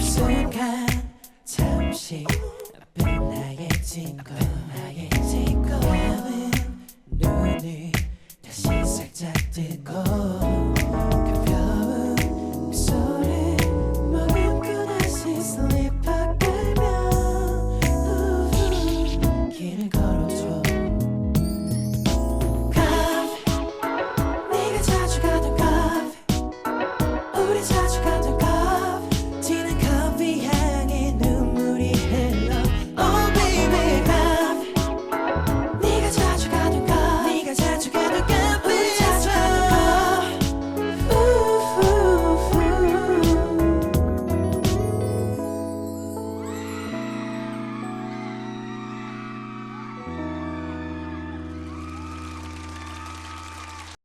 순간 잠시 빛나해진 것 빛나해진 것 마음은 눈을 다시 살짝 뜨고 we have.